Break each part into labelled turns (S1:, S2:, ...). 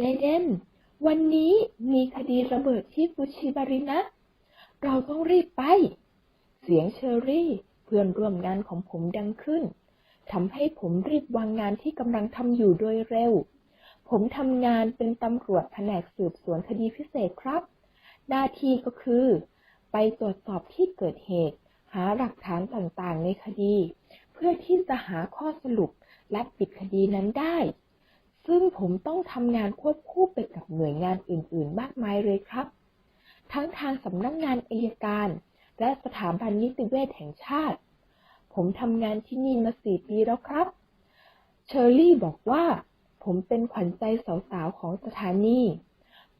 S1: เจเดนวันนี้มีคดีระเบิดที่ฟูชิบารินะ เราต้องรีบไป เสียงเชอรี่เพื่อนร่วมงานของผมดังขึ้นทำให้ผมรีบวางงานที่กำลังทำอยู่โดยเร็ว ผมทำงานเป็นตำรวจแผนกสืบสวนคดีพิเศษครับ หน้าที่ก็คือ ไปตรวจสอบที่เกิดเหตุ หาหลักฐานต่างๆในคดี เพื่อที่จะหาข้อสรุปและปิดคดีนั้นได้ ซึ่งผมต้องทำงานควบคู่ไปกับหน่วยงานอื่น ๆ มากมายเลยครับ ทั้งทางสำนักงานอายการ และสถาบันนิติเวชแห่งชาติ ผมทำงานที่นี่มาสี่ปีแล้วครับ เชอรี่บอกว่า ผมเป็นขวัญใจสาวๆของสถานี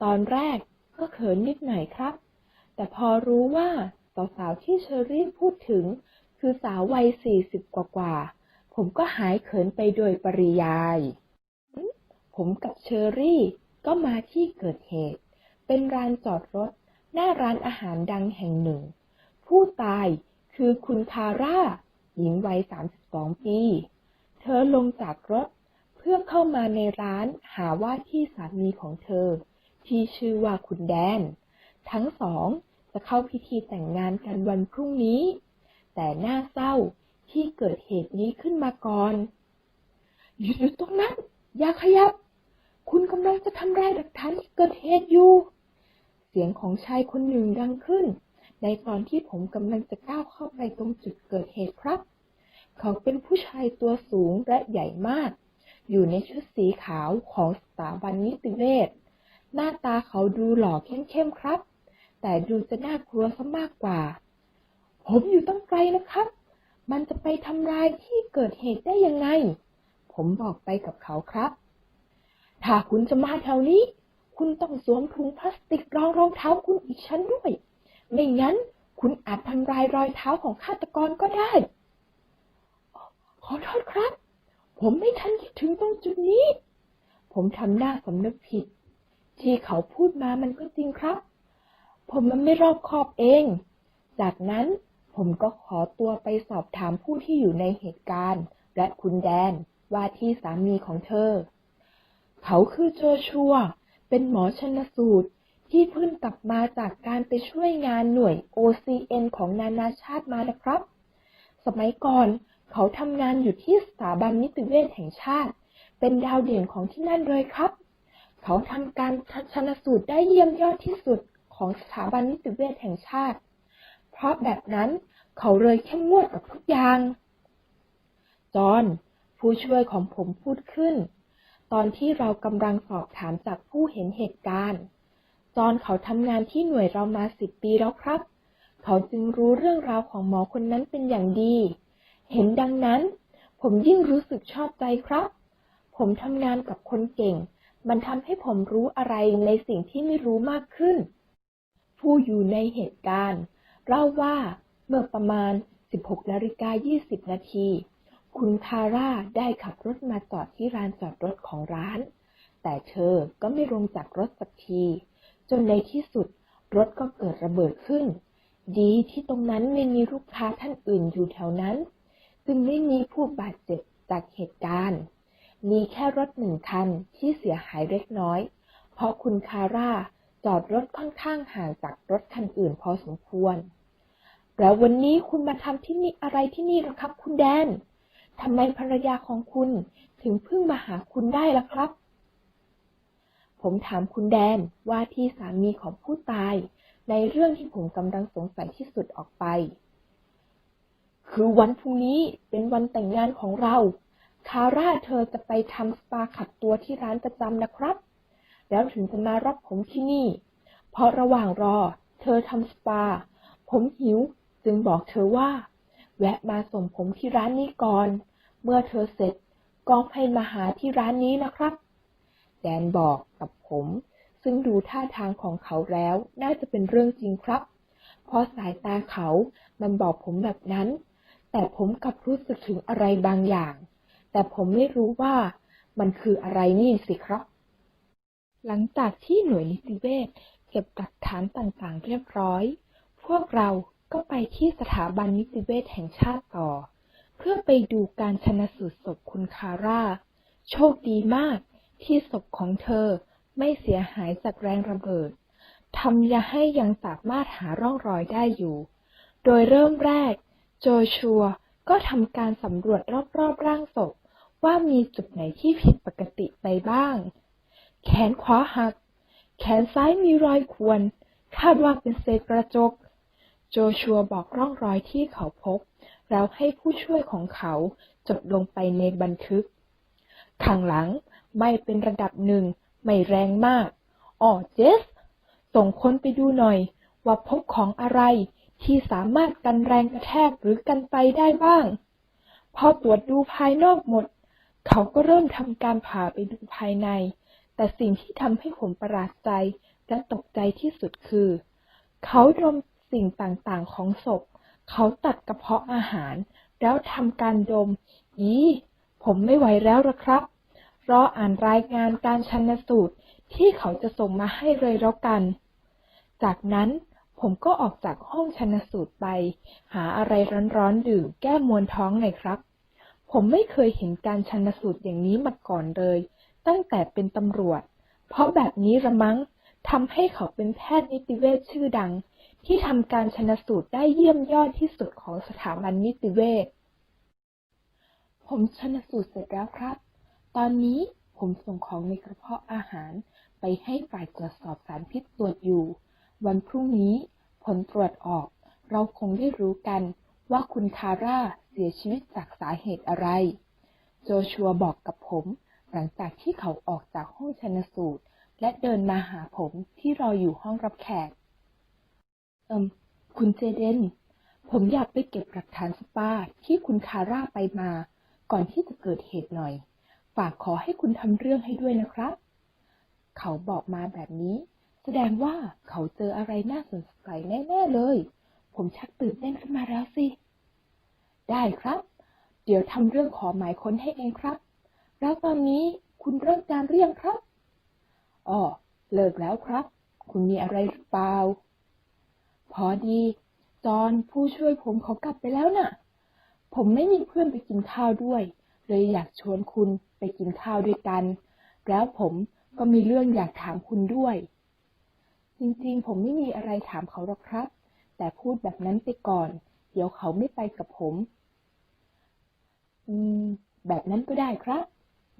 S1: ตอนแรกก็เขินนิดหน่อยครับ แต่พอรู้ว่าสาวๆที่เชอรี่พูดถึง คือสาววัยสี่สิบกว่าๆผมก็หายเขินไปโดยปริยาย ผมกับเชอรี่ก็มาที่เกิดเหตุ เป็นร้านจอดรถ หน้าร้านอาหารดังแห่งหนึ่ง ผู้ตายคือคุณคาร่า หญิงวัย 32 ปี เธอลงจากรถเพื่อเข้ามาในร้านหาว่าที่สามีของเธอ ที่ชื่อว่าคุณแดน ทั้งสองจะเข้าพิธีแต่งงานกันวันพรุ่งนี้ แต่น่าเศร้าที่เกิดเหตุนี้ขึ้นมาก่อน หยุดอยู่ตรงนั้น อย่าขยับ คุณกำลังจะทำลายหลักฐานที่เกิดเหตุอยู่ เสียงของชายคนหนึ่งดังขึ้น ในตอนที่ผมกำลังจะก้าวเข้าไปตรงจุดเกิดเหตุครับ เขาเป็นผู้ชายตัวสูงและใหญ่มาก อยู่ในชุดสีขาวของสถาบันนิติเวช หน้าตาเขาดูหล่อเข้มๆครับ แต่ดูจะน่ากลัวซะมากกว่า ผมอยู่ตั้งไกลนะครับ มันจะไปทำลายที่เกิดเหตุได้ยังไง ผมบอกไปกับเขาครับ ถ้าคุณจะมาแถวนี้ คุณต้องสวมถุงพลาสติกรองรองเท้าคุณอีกชั้นด้วย ไม่งั้นคุณอาจทำลายรอยเท้าของฆาตกรก็ได้ ขอโทษครับ ผมไม่ทันคิดถึงตรงจุดนี้ ผมทำหน้าสำนึกผิด ที่เขาพูดมามันก็จริงครับ ผมมันไม่รอบคอบเอง จากนั้นผมก็ขอตัวไปสอบถามผู้ที่อยู่ในเหตุการณ์ และคุณแดนว่าที่สามีของเธอ เขาคือโจชัว เป็นหมอชนสูตร ที่เพิ่งกลับมาจากการไปช่วยงานหน่วย OCN ของนานาชาติมานะครับ สมัยก่อนเขาทำงานอยู่ที่สถาบันนิติเวชแห่งชาติ เป็นดาวเด่นของที่นั่นเลยครับ เขาทำการชนสูตรได้เยี่ยมยอดที่สุดของสถาบันนิติเวชแห่งชาติ เพราะแบบนั้นเขาเลยเข้มงวดกับทุกอย่าง จอห์นผู้ช่วยของผมพูดขึ้น ตอนที่เรากำลังสอบถามจากผู้เห็นเหตุการณ์ จอห์นเขาทำงานที่หน่วยเรามาสิบปีแล้วครับ เขาจึงรู้เรื่องราวของหมอคนนั้นเป็นอย่างดี เห็นดังนั้น ผมยิ่งรู้สึกชอบใจครับ ผมทำงานกับคนเก่ง มันทำให้ผมรู้อะไรในสิ่งที่ไม่รู้มากขึ้น ผู้อยู่ในเหตุการณ์ เล่าว่าเมื่อประมาณ 16นาฬิกา20นาที คุณคาร่าได้ขับรถมาจอดที่ลานจอดรถของร้าน แต่เธอก็ไม่ลงจากรถสักที จนในที่สุดรถก็เกิดระเบิดขึ้น ดีที่ตรงนั้นไม่มีลูกค้าท่านอื่นอยู่แถวนั้น จึงไม่มีผู้บาดเจ็บจากเหตุการณ์ มีแค่รถหนึ่งคันที่เสียหายเล็กน้อย เพราะคุณคาร่าจอดรถค่อนข้างห่างจากรถคันอื่นพอสมควร แล้ววันนี้คุณมาทำที่นี่อะไรที่นี่ล่ะครับ คุณแดน ทำไมภรรยาของคุณถึงเพิ่งมาหาคุณได้ล่ะครับ ผมถามคุณแดนว่าที่สามีของผู้ตาย ในเรื่องที่ผมกำลังสงสัยที่สุดออกไป คือวันพรุ่งนี้เป็นวันแต่งงานของเรา คาร่าเธอจะไปทำสปาขัดตัวที่ร้านประจำนะครับ แล้วถึงจะมารับผมที่นี่ เพราะระหว่างรอ เธอทำสปา ผมหิวจึงบอกเธอว่า แวะมาส่งผมที่ร้านนี้ก่อน มื่อเธอเสร็จก็ให้มาหาที่ร้านนี้นะครับ แดนบอกกับผม ซึ่งดูท่าทางของเขาแล้ว น่าจะเป็นเรื่องจริงครับ เพราะสายตาเขามันบอกผมแบบนั้น แต่ผมกลับรู้สึกถึงอะไรบางอย่าง แต่ผมไม่รู้ว่ามันคืออะไรนี่สิครับ หลังจากที่หน่วยนิติเวชเก็บหลักฐานต่างๆ เรียบร้อย พวกเราก็ไปที่สถาบันนิติเวชแห่งชาติต่อ เพื่อไปดูการชนะสูตรศพคุณคาร่า โชคดีมากที่ศพของเธอไม่เสียหายจากแรงระเบิดทำยาให้ยังสามารถหาร่องรอยได้อยู่ โดยเริ่มแรก โจชัวก็ทำการสำรวจรอบๆร่างศพ ว่ามีจุดไหนที่ผิดปกติไปบ้าง แขนขวาหัก แขนซ้ายมีรอยข่วนคาดว่าเป็นเศษกระจก โจชัวบอกร่องรอยที่เขาพบ แล้วให้ผู้ช่วยของเขาจดลงไปในบันทึก ข้างหลังไม่เป็นระดับหนึ่งไม่แรงมาก อ๋อเจส ส่งคนไปดูหน่อย ว่าพบของอะไรที่สามารถกันแรงกระแทกหรือกันไฟได้บ้าง พอตรวจดูภายนอกหมด เขาก็เริ่มทำการผ่าไปดูภายใน แต่สิ่งที่ทำให้ผมประหลาดใจและตกใจที่สุดคือ เขาดมสิ่งต่างๆของศพ เขาตัดกระเพาะอาหาร แล้วทำการดม อีผมไม่ไหวแล้วละครับ รออ่านรายงานการชันสูตรที่เขาจะส่งมาให้เลยแล้วกัน จากนั้นผมก็ออกจากห้องชันสูตรไป หาอะไรร้อนๆดื่มแก้มวนท้องหน่อยครับ ผมไม่เคยเห็นการชันสูตรอย่างนี้มาก่อนเลย ตั้งแต่เป็นตำรวจ เพราะแบบนี้ระมังทำให้เขาเป็นแพทย์นิติเวชชื่อดัง ที่ทำการชนสูตรได้เยี่ยมยอดที่สุดของสถาบันนิติเวช ผมชนสูตรเสร็จแล้วครับ ตอนนี้ผมส่งของในกระเพาะอาหารไปให้ฝ่ายตรวจสอบสารพิษตรวจอยู่ วันพรุ่งนี้ผลตรวจออก เราคงได้รู้กันว่าคุณคาร่าเสียชีวิตจากสาเหตุอะไร โจชัวบอกกับผม หลังจากที่เขาออกจากห้องชนสูตร และเดินมาหาผมที่รออยู่ห้องรับแขก เอิมคุณเจเดน ผมอยากไปเก็บหลักฐานสปาที่คุณคาร่าไปมา ก่อนที่จะเกิดเหตุหน่อย ฝากขอให้คุณทำเรื่องให้ด้วยนะครับ เขาบอกมาแบบนี้ แสดงว่าเขาเจออะไรน่าสนใจแน่ๆเลย ผมชักตื่นเต้นขึ้นมาแล้วสิ ได้ครับ เดี๋ยวทำเรื่องขอหมายค้นให้เองครับ แล้วตอนนี้คุณเริ่มการเรียงครับอ๋อเลิกแล้วครับ คุณมีอะไรหรือเปล่า พอดีจอนผู้ช่วยผมเขากลับไปแล้วน่ะ ผมไม่มีเพื่อนไปกินข้าวด้วย เลยอยากชวนคุณไปกินข้าวด้วยกัน แล้วผมก็มีเรื่องอยากถามคุณด้วย จริงๆ ผมไม่มีอะไรถามเขาหรอกครับ แต่พูดแบบนั้นไปก่อน เดี๋ยวเขาไม่ไปกับผม อืม แบบนั้นก็ได้ครับ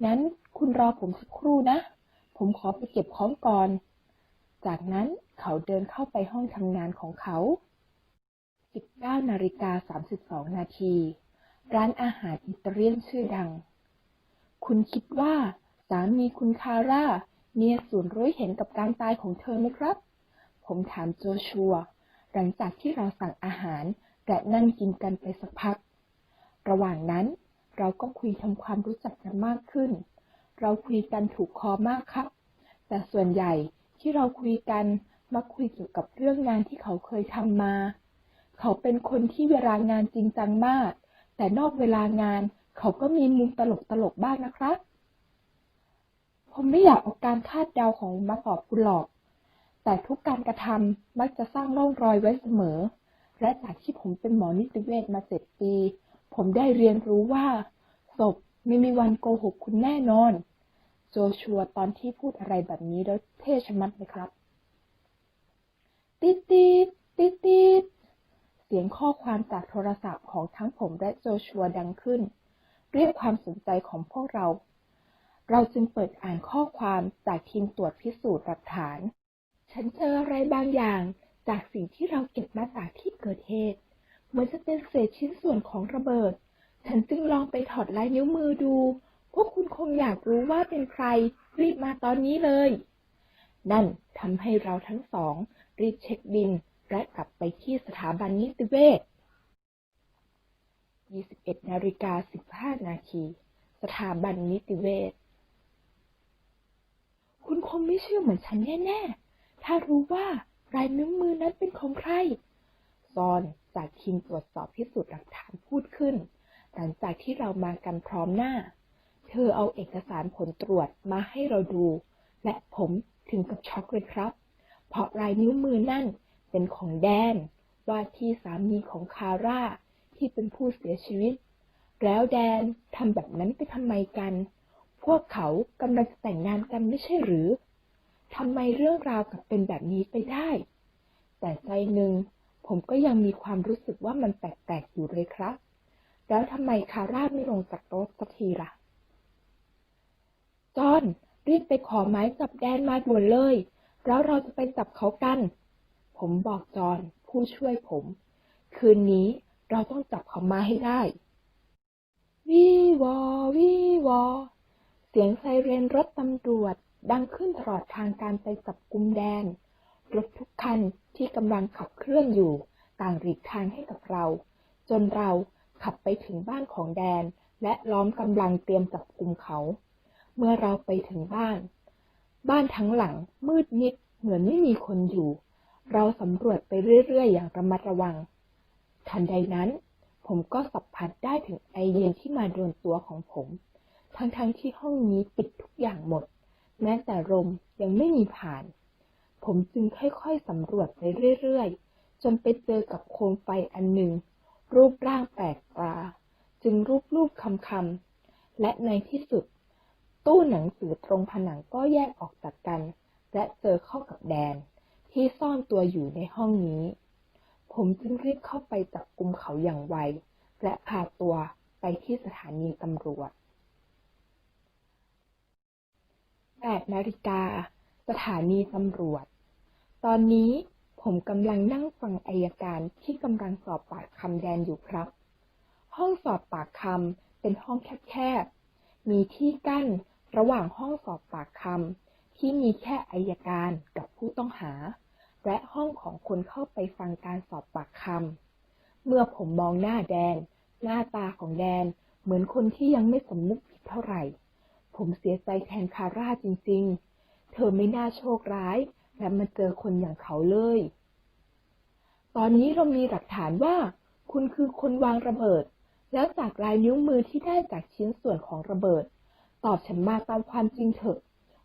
S1: งั้นคุณรอผมสักครู่นะ ผมขอไปเก็บของก่อน จากนั้นเขาเดินเข้าไปห้องทำงานของเขา 19นาฬิกา32 นาที ร้านอาหารอิตาเลียนชื่อดัง คุณคิดว่าสามีคุณคาร่ามีส่วนรู้เห็นกับการตายของเธอไหมครับ ผมถามโจชัว หลังจากที่เราสั่งอาหารและนั่งกินกันไปสักพัก ระหว่างนั้นเราก็คุยทำความรู้จักกันมากขึ้น เราคุยกันถูกคอมากครับ แต่ส่วนใหญ่ ที่เราคุยกันมักคุยเกี่ยวกับเรื่องงานที่เขาเคยทำมา เขาเป็นคนที่เวลางานจริงจังมาก แต่นอกเวลางานเขาก็มีมุมตลกตลกๆบ้างนะครับ ผมไม่อยากเอาการคาดเดาของมาตอบคุณหรอก แต่ทุกการกระทำมักจะสร้างร่องรอยไว้เสมอ และจากที่ผมเป็นหมอนิติเวชมาเจ็ดปี ผมได้เรียนรู้ว่าศพไม่มีวันโกหกคุณแน่นอน โจชัวตอนที่พูดอะไรแบบนี้แล้วเท่ชะมัดเลยครับ ติดติดติดติดเสียงข้อความจากโทรศัพท์ของทั้งผมและโจชัวดังขึ้น เรียกความสนใจของพวกเรา เราจึงเปิดอ่านข้อความจากทีมตรวจพิสูจน์หลักฐาน ฉันเจออะไรบางอย่างจากสิ่งที่เราเก็บมาจากที่เกิดเหตุเหมือนจะเป็นเศษชิ้นส่วนของระเบิด ฉันจึงลองไปถอดลายนิ้วมือดู พวกคุณคงอยากรู้ว่าเป็นใคร รีบมาตอนนี้เลย นั่นทำให้เราทั้งสอง รีบเช็คบิน และกลับไปที่สถาบันนิติเวช21นาฬิกา15นาทีสถาบันนิติเวชคุณคงไม่เชื่อเหมือนฉันแน่ๆ ถ้ารู้ว่าลายนิ้วมือนั้นเป็นของใคร ซอนจากทีมตรวจสอบพิสูจน์หลักฐานพูดขึ้น หลังจากที่เรามากันพร้อมหน้า เธอเอาเอกสารผลตรวจมาให้เราดู และผมถึงกับช็อกเลยครับ เพราะลายนิ้วมือนั่นเป็นของแดน ว่าที่สามีของคาร่าที่เป็นผู้เสียชีวิต แล้วแดนทำแบบนั้นไปทำไมกัน พวกเขากำลังจะแต่งงานกันไม่ใช่หรือทำไมเรื่องราวกลับเป็นแบบนี้ไปได้ แต่ใจหนึ่งผมก็ยังมีความรู้สึกว่ามันแปลกๆอยู่เลยครับ แล้วทำไมคาร่าไม่ลงจากรถสักทีล่ะ จอนรีบไปขอไม้จับแดนมาด่วนเลย แล้วเราจะไปจับเขากัน ผมบอกจอนผู้ช่วยผม คืนนี้เราต้องจับเขามาให้ได้วีวอวีวอ เสียงไซเรนรถตำรวจดังขึ้นตลอดทางการไปจับกุมแดน รถทุกคันที่กำลังขับเคลื่อนอยู่ ต่างหลีกทางให้กับเรา จนเราขับไปถึงบ้านของแดน และล้อมกำลังเตรียมจับกุมเขา เมื่อเราไปถึงบ้าน บ้านทั้งหลังมืดมิดเหมือนไม่มีคนอยู่ เราสำรวจไปเรื่อยๆ อย่างระมัดระวัง ทันใดนั้น ผมก็สัมผัสได้ถึงไอเย็นที่มาโดนตัวของผม ทั้งๆทที่ห้องนี้ปิดทุกอย่างหมด แม้แต่ลมยังไม่มีผ่าน ผมจึงค่อยๆสำรวจไปเรื่อยๆ จนไปเจอกับโคมไฟอันหนึ่ง รูปร่างแปลกตา จึงรูปรูปคำคำและในที่สุด ตู้หนังสือตรงผนังก็แยกออกจากกัน และเจอเข้ากับแดน ที่ซ่อนตัวอยู่ในห้องนี้ ผมจึงรีบเข้าไปจับกุมเขาอย่างไว และพาตัวไปที่สถานีตำรวจ8นาฬิกา สถานีตำรวจ ตอนนี้ผมกำลังนั่งฟังอายการที่กำลังสอบปากคำแดนอยู่ครับ ห้องสอบปากคำเป็นห้องแคบๆ มีที่กั้น ระหว่างห้องสอบปากคำที่มีแค่อายการกับผู้ต้องหา และห้องของคนเข้าไปฟังการสอบปากคำเมื่อผมมองหน้าแดน หน้าตาของแดนเหมือนคนที่ยังไม่สำนึกผิดเท่าไหร่ ผมเสียใจแทนคาร่าจริง ๆ เธอไม่น่าโชคร้าย และมาเจอคนอย่างเขาเลย ตอนนี้เรามีหลักฐานว่า คุณคือคนวางระเบิด แล้วจากลายนิ้วมือที่ได้จากชิ้นส่วนของระเบิด ตอบฉันมาตามความจริงเถอะ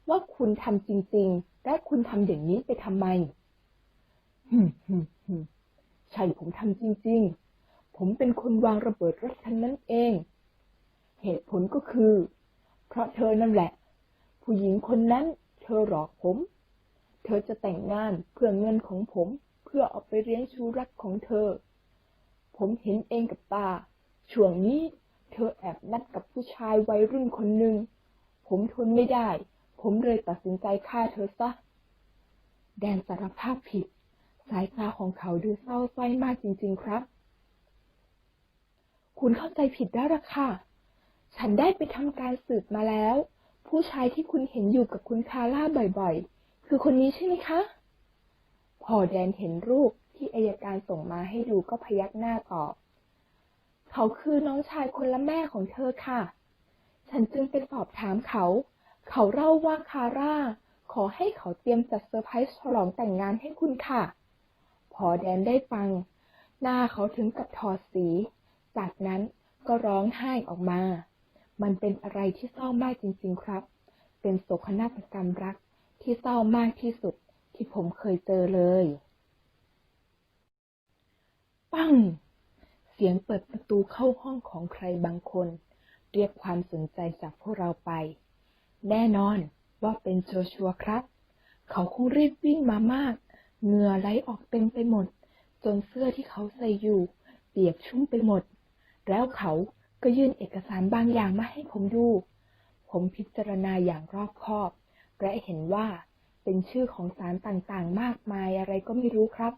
S1: ว่าคุณทำจริง ๆ และคุณทำอย่างนี้ไปทำไมฮึมฮึมฮึมใช่ผมทำจริง ๆ ผมเป็นคนวางระเบิดรถคันนั้นเอง เหตุผลก็คือ เพราะเธอนั่นแหละ ผู้หญิงคนนั้นเธอหลอกผม เธอจะแต่งงานเพื่อเงินของผม เพื่อเอาไปเลี้ยงชูรักของเธอ ผมเห็นเองกับตาช่วงนี้ เธอแอบนัดกับผู้ชายวัยรุ่นคนหนึ่ง ผมทนไม่ได้ ผมเลยตัดสินใจฆ่าเธอซะ แดนสารภาพผิด สายตาของเขาดูเศร้าส้อยมากจริง ๆ ครับ คุณเข้าใจผิดแล้วล่ะค่ะ ฉันได้ไปทำการสืบมาแล้ว ผู้ชายที่คุณเห็นอยู่กับคุณคาร่าบ่อยๆ คือคนนี้ใช่ไหมคะ พอแดนเห็นรูปที่อายการส่งมาให้ดูก็พยักหน้าตอบ เขาคือน้องชายคนละแม่ของเธอค่ะ ฉันจึงไปสอบถามเขา เขาเล่าว่าคาร่า ขอให้เขาเตรียมจัดเซอร์ไพรส์ฉลองแต่งงานให้คุณค่ะ พอแดนได้ฟัง หน้าเขาถึงกับถอดสี จากนั้นก็ร้องไห้ออกมา มันเป็นอะไรที่เศร้ามากจริง ๆ ครับ เป็นโศกนาฏกรรมรักที่เศร้ามากที่สุดที่ผมเคยเจอเลย ปัง สียงเปิดประตูเข้าห้องของใครบางคน เรียกความสนใจจากพวกเราไป แน่นอนว่าเป็นโจชัวครับ เขาคงรีบวิ่งมามาก เหงื่อไหลออกเต็มไปหมด จนเสื้อที่เขาใส่อยู่ เปียกชุ่มไปหมด แล้วเขาก็ยื่นเอกสารบางอย่างมาให้ผมดู ผมพิจารณาอย่างรอบคอบ และเห็นว่าเป็นชื่อของสารต่างๆ มากมายอะไรก็ไม่รู้ครับ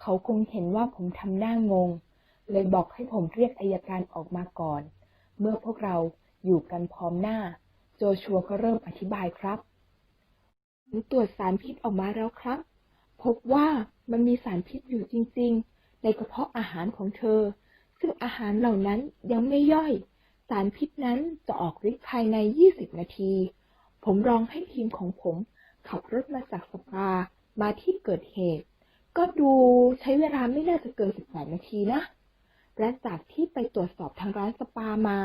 S1: เขาคงเห็นว่าผมทำหน้างง เลยบอกให้ผมเรียกอายการออกมาก่อน เมื่อพวกเราอยู่กันพร้อมหน้า โจชัวก็เริ่มอธิบายครับผมตรวจสารพิษออกมาแล้วครับ พบว่ามันมีสารพิษอยู่จริง ๆ ในกระเพาะอาหารของเธอ ซึ่งอาหารเหล่านั้นยังไม่ย่อย สารพิษนั้นจะออกฤทธิ์ภายใน 20 นาที ผมลองให้ทีมของผมขับรถมาจากสปามาที่เกิดเหตุ ก็ดูใช้เวลาไม่น่าจะเกิน 18 นาทีนะ และจากที่ไปตรวจสอบทางร้านสปามา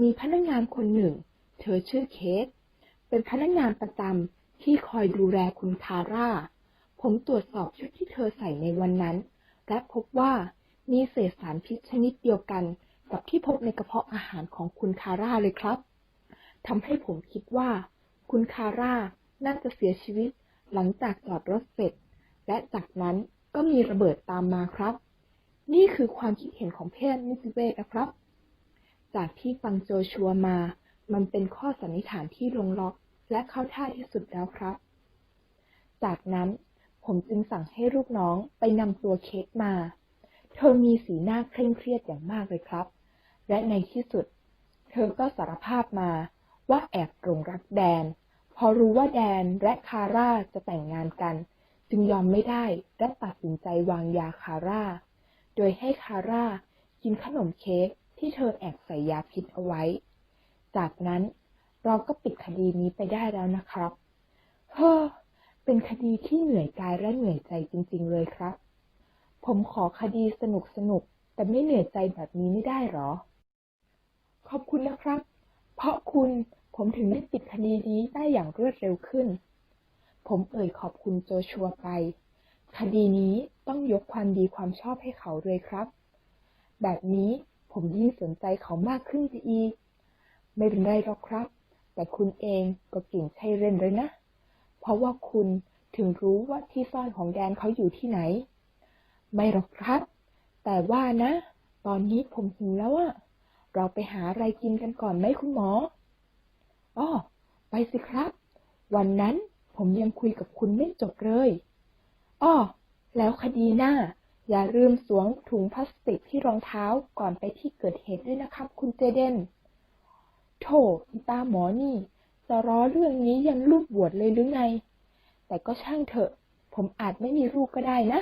S1: มีพนักงานคนหนึ่ง เธอชื่อเคสเป็นพนักงานประจำที่คอยดูแลคุณคาร่า ผมตรวจสอบชุดที่เธอใส่ในวันนั้น และพบว่ามีเศษสารพิษชนิดเดียวกันกับที่พบในกระเพาะอาหารของคุณคาร่าเลยครับทำให้ผมคิดว่า คุณคาร่าน่าจะเสียชีวิตหลังจากจอดรถเสร็จ และจากนั้นก็มีระเบิดตามมาครับ นี่คือความคิดเห็นของแพทย์นิติเวชนะครับ จากที่ฟังโจชัวมา มันเป็นข้อสันนิษฐานที่ลงล็อกและเข้าท่าที่สุดแล้วครับ จากนั้นผมจึงสั่งให้ลูกน้องไปนำตัวเค้กมา เธอมีสีหน้าเคร่งเครียดอย่างมากเลยครับ และในที่สุด เธอก็สารภาพมาว่าแอบหลงรักแดน พอรู้ว่าแดนและคาร่าจะแต่งงานกัน จึงยอมไม่ได้และตัดสินใจวางยาคาร่า โดยให้คาร่ากินขนมเค้กที่เธอแอบใส่ยาพิษเอาไว้ จากนั้นเราก็ปิดคดีนี้ไปได้แล้วนะครับเฮ้อเป็นคดีที่เหนื่อยกายและเหนื่อยใจจริง ๆ เลยครับ ผมขอคดีสนุกสนุกๆแต่ไม่เหนื่อยใจแบบนี้ไม่ได้หรอ ขอบคุณนะครับ เพราะคุณผมถึงได้ปิดคดีนี้ได้อย่างรวดเร็วขึ้น ผมเอ่ยขอบคุณโจชัวไป คดีนี้ต้องยกความดีความชอบให้เขาเลยครับ แบบนี้ผมยิ่งสนใจเขามากขึ้นไปอีก ไม่เป็นไรหรอกครับ แต่คุณเองก็เก่งใช่เล่นเลยนะ เพราะว่าคุณถึงรู้ว่าที่ซ่อนของแดนเขาอยู่ที่ไหน ไม่หรอกครับ แต่ว่านะ ตอนนี้ผมหิวแล้วอะเราไปหาอะไรกินกันก่อนไหมคุณหมออ้อไปสิครับ วันนั้นผมยังคุยกับคุณไม่จบเลย อ้อแล้วคดีหน้า อย่าลืมสวมถุงพลาสติกที่รองเท้าก่อนไปที่เกิดเหตุด้วยนะครับ คุณเจเดนโถอีตาหมอนี่ จะรอเรื่องนี้ยันรูปบวชเลยหรือไง แต่ก็ช่างเถอะ ผมอาจไม่มีลูกก็ได้นะ